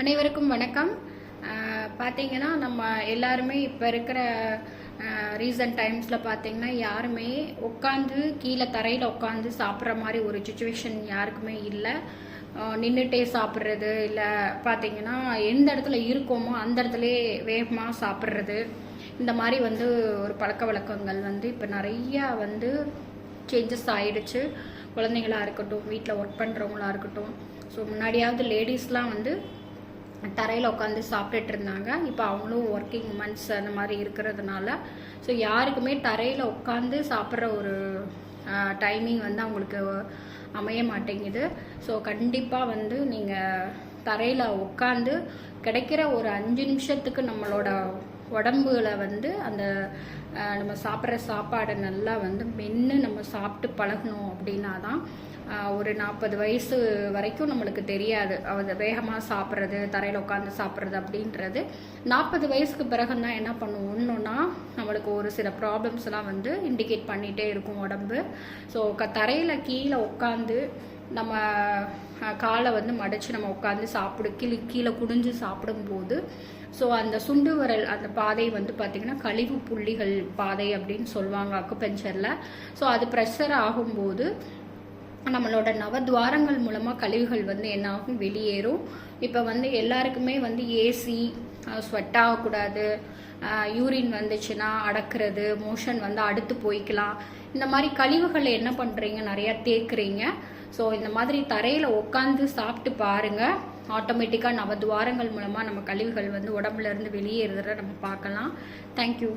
அனைவருக்கும் வணக்கம். பார்த்தீங்கன்னா நம்ம எல்லாருமே இப்போ இருக்கிற ரீசன்ட் டைம்ஸில் பார்த்தீங்கன்னா யாருமே உட்காந்து கீழே தரையில் உட்காந்து சாப்பிட்ற மாதிரி ஒரு சுச்சுவேஷன் யாருக்குமே இல்லை. நின்றுட்டே சாப்பிட்றது இல்லை பார்த்தீங்கன்னா எந்த இடத்துல இருக்கோமோ அந்த இடத்துல வேகமாக சாப்பிட்றது. இந்த மாதிரி வந்து ஒரு பழக்க வழக்கங்கள் வந்து இப்போ நிறையா வந்து சேஞ்சஸ் ஆயிடுச்சு. குழந்தைங்களா இருக்கட்டும் வீட்டில் ஒர்க் பண்ணுறவங்களா இருக்கட்டும். ஸோ முன்னாடியாவது லேடிஸ்லாம் வந்து தரையில் உட்காந்து சாப்பிட்டுட்டு இருந்தாங்க. இப்போ அவங்களும் ஒர்க்கிங் உமன்ஸ் அந்த மாதிரி இருக்கிறதுனால. ஸோ யாருக்குமே தரையில் உட்காந்து சாப்பிட்ற ஒரு டைமிங் வந்து அவங்களுக்கு அமைய மாட்டேங்குது. ஸோ கண்டிப்பாக வந்து நீங்கள் தரையில் உட்காந்து கிடைக்கிற ஒரு அஞ்சு நிமிஷத்துக்கு நம்மளோட உடம்புல வந்து அந்த நம்ம சாப்பிட்ற சாப்பாடை நல்லா வந்து மென்று நம்ம சாப்பிட்டு பழகணும் அப்படின்னா தான் ஒரு நாற்பது வயசு வரைக்கும் நம்மளுக்கு தெரியாது. அது வேகமாக சாப்பிட்றது தரையில் உட்காந்து சாப்பிட்றது அப்படின்றது. நாற்பது வயசுக்கு பிறகுந்தான் என்ன பண்ணுவோம்? ஒன்றுன்னா நம்மளுக்கு ஒரு சில ப்ராப்ளம்ஸ்லாம் வந்து இண்டிகேட் பண்ணிகிட்டே இருக்கும் உடம்பு. ஸோ க தரையில் கீழே உட்காந்து நம்ம காலை வந்து மடித்து நம்ம உட்காந்து சாப்பிடு கீழே கீழே குனிஞ்சு சாப்பிடும்போது ஸோ அந்த சுண்டு விரல் அந்த பாதை வந்து பார்த்திங்கன்னா கழிவு புள்ளிகள் பாதை அப்படின்னு சொல்லுவாங்க அக்குபெஞ்சரில். ஸோ அது ப்ரெஷர் ஆகும்போது நம்மளோட நவத்வாரங்கள் மூலமாக கழிவுகள் வந்து என்ன ஆகும்? வெளியேறும். இப்போ வந்து எல்லாருக்குமே வந்து ஏசி ஸ்வெட் ஆகக்கூடாது. யூரின் வந்துச்சுன்னா அடக்கிறது மோஷன் வந்து அடுத்து போய்க்கலாம். இந்த மாதிரி கழிவுகளை என்ன பண்ணுறீங்க நிறையா தேக்குறீங்க. ஸோ இந்த மாதிரி தரையில் உட்காந்து சாப்பிட்டு பாருங்கள் ஆட்டோமேட்டிக்காக நவத்வாரங்கள் மூலமாக நம்ம கழிவுகள் வந்து உடம்புல இருந்து நம்ம பார்க்கலாம். தேங்க்யூ